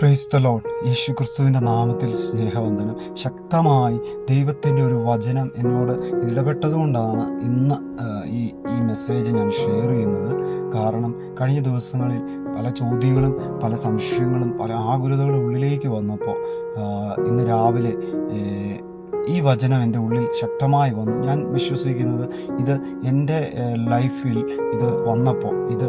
Praise the load യേശു ക്രിസ്തുവിന്റെ നാമത്തിൽ സ്നേഹവന്ദനം. ശക്തമായി ദൈവത്തിന്റെ ഒരു വചനം എന്നോട് ഇടപെട്ടതുകൊണ്ടാണ് ഇന്ന് ഈ ഈ മെസ്സേജ് ഞാൻ ഷെയർ ചെയ്യുന്നത്. കാരണം കഴിഞ്ഞ ദിവസങ്ങളിൽ പല ചോദ്യങ്ങളും പല സംശയങ്ങളും പല ആകുലതകളും ഉള്ളിലേക്ക് വന്നപ്പോൾ ഇന്ന് രാവിലെ ഈ വചനം എന്റെ ഉള്ളിൽ ശക്തമായി വന്നു. ഞാൻ വിശ്വസിക്കുന്നത് ഇത് എന്റെ ലൈഫിൽ ഇത് വന്നപ്പോൾ ഇത്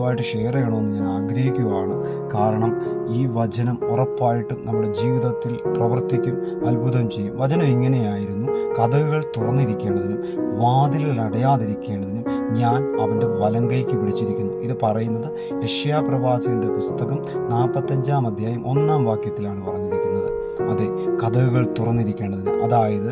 നിങ്ങളുമായിട്ട് ഷെയർ ചെയ്യണമെന്ന് ഞാൻ ആഗ്രഹിക്കുകയാണ്. കാരണം ഈ വചനം ഉറപ്പായിട്ടും നമ്മുടെ ജീവിതത്തിൽ പ്രവർത്തിക്കും അത്ഭുതം ചെയ്യും. വചനം ഇങ്ങനെയായിരുന്നു. കഥകൾ തുറന്നിരിക്കേണ്ടതിനും വാതിലുകൾ അടയാതിരിക്കേണ്ടതിനും ഞാൻ അവന്റെ വലങ്കൈക്ക് പിടിച്ചിരിക്കുന്നു. ഇത് പറയുന്നത് യഷ്യാ പ്രവാചകന്റെ പുസ്തകം നാൽപ്പത്തഞ്ചാം അധ്യായം ഒന്നാം വാക്യത്തിലാണ് പറഞ്ഞിരിക്കുന്നത്. കഥകൾ തുറന്നിരിക്കേണ്ടതിന്. അതായത്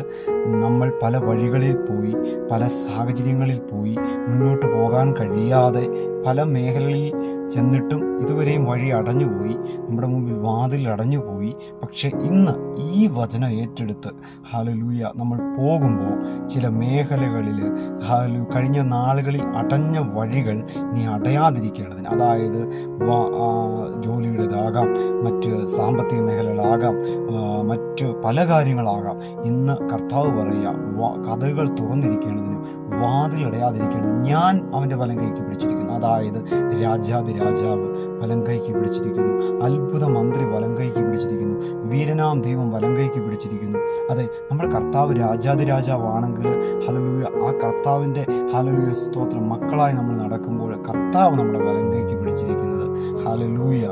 നമ്മൾ പല വഴികളിൽ പോയി പല സാഹചര്യങ്ങളിൽ പോയി മുന്നോട്ട് പോകാൻ കഴിയാതെ പല മേഖലകളിൽ ചെന്നിട്ടും ഇതുവരെയും വഴി അടഞ്ഞുപോയി നമ്മുടെ മുമ്പിൽ വാതിൽ അടഞ്ഞുപോയി. പക്ഷെ ഇന്ന് ഈ വചനം ഏറ്റെടുത്ത് ഹാലലൂയ നമ്മൾ പോകുമ്പോൾ ചില മേഖലകളിൽ ഹാലു കഴിഞ്ഞ നാളുകളിൽ അടഞ്ഞ വഴികൾ ഇനി അടയാതിരിക്കേണ്ടതിന്. അതായത് വാ- ജോലിയുടേതാകാം മറ്റ് സാമ്പത്തിക മേഖലകളാകാം മറ്റ് പല കാര്യങ്ങളാകാം. ഇന്ന് കർത്താവ് പറയുക കഥകൾ തുറന്നിരിക്കേണ്ടതിനും വാതിലടയാതിരിക്കേണ്ടതിനും ഞാൻ അവന്റെ വലം കൈക്ക് പിടിച്ചിരിക്കുന്നു. അതായത് രാജാതി രാജാവ് വലം കൈക്ക് പിടിച്ചിരിക്കുന്നു. അത്ഭുത മന്ത്രി വലം കൈക്ക് പിടിച്ചിരിക്കുന്നു. വീരനാം ദൈവം വലം കൈക്ക് പിടിച്ചിരിക്കുന്നു. അതെ നമ്മൾ കർത്താവ് രാജാതി രാജാവാണെങ്കിൽ ഹലലൂയ ആ കർത്താവിന്റെ ഹലലൂയ സ്തോത്രം മക്കളായി നമ്മൾ നടക്കുമ്പോൾ കർത്താവ് നമ്മുടെ വലം കൈക്ക് പിടിച്ചിരിക്കുന്നത്. ഹലലൂയ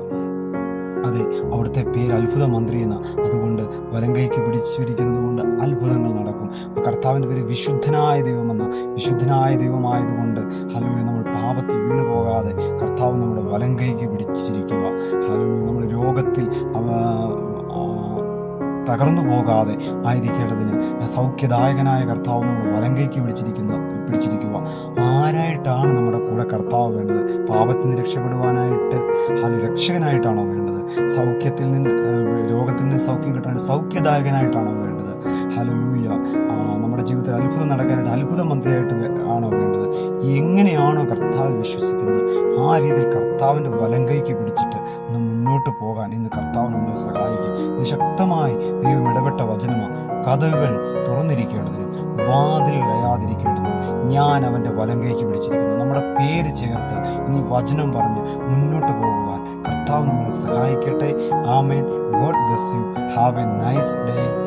അതെ അവിടുത്തെ പേര് അത്ഭുത മന്ത്രി എന്ന അതുകൊണ്ട് വലം കൈക്ക് പിടിച്ചിരിക്കുന്നത് കൊണ്ട് അത്ഭുതങ്ങൾ നടക്കും. കർത്താവിന്റെ പേര് വിശുദ്ധനായ ദൈവമെന്ന വിശുദ്ധനായ ദൈവമായതുകൊണ്ട് ഹലലൂയ നമ്മൾ പാപത്തിൽ വീണു പോകാതെ കർത്താവ് നമ്മുടെ വലം കൈക്ക് പിടിച്ചിരിക്കുക. ഹലലൂയ നമ്മൾ രോഗത്തിൽ തകർന്നു പോകാതെ ആയിരിക്കേണ്ടതിന് സൗഖ്യദായകനായ കർത്താവ് നമ്മുടെ വലം കൈക്ക് പിടിച്ചിരിക്കുന്ന പിടിച്ചിരിക്കുക. ആരായിട്ടാണ് നമ്മുടെ കൂടെ കർത്താവ് വേണ്ടത്? പാപത്തിന് രക്ഷപ്പെടുവാനായിട്ട് ഹാൽ രക്ഷകനായിട്ടാണോ സൗഖ്യത്തിൽ നിന്ന് രോഗത്തിൽ നിന്ന് സൗഖ്യം കിട്ടാൻ സൗഖ്യദായകനായിട്ടാണോ വേണ്ടത്. ഹലലൂയ നമ്മുടെ ജീവിതത്തിൽ അത്ഭുതം നടക്കാനായിട്ട് അത്ഭുത മന്ത്രിയായിട്ട് ആണോ വേണ്ടത്. എങ്ങനെയാണോ കർത്താവ് വിശ്വസിക്കുന്നത് ആ രീതിയിൽ കർത്താവിന്റെ വലം കൈക്ക് പിടിച്ചിട്ട് ഒന്ന് മുന്നോട്ട് പോകാൻ ഇന്ന് കർത്താവ് നമ്മളെ സഹായിക്കും. ഇത് ശക്തമായി ദൈവം ഇടപെട്ട വചനമാണ് കഥകൾ തുറന്നിരിക്കേണ്ടതിനും വാതിൽ ഇടയാതിരിക്കേണ്ടതിനും ഞാൻ അവന്റെ വലം കൈക്ക് പിടിച്ചിരിക്കുന്നു. നമ്മുടെ പേര് ചേർത്ത് ഇനി വചനം പറഞ്ഞ് മുന്നോട്ട് പോകുവാൻ കർത്താവ് നിങ്ങളെ സഹായിക്കട്ടെ. ആമേൻ. God bless you. Have a nice day.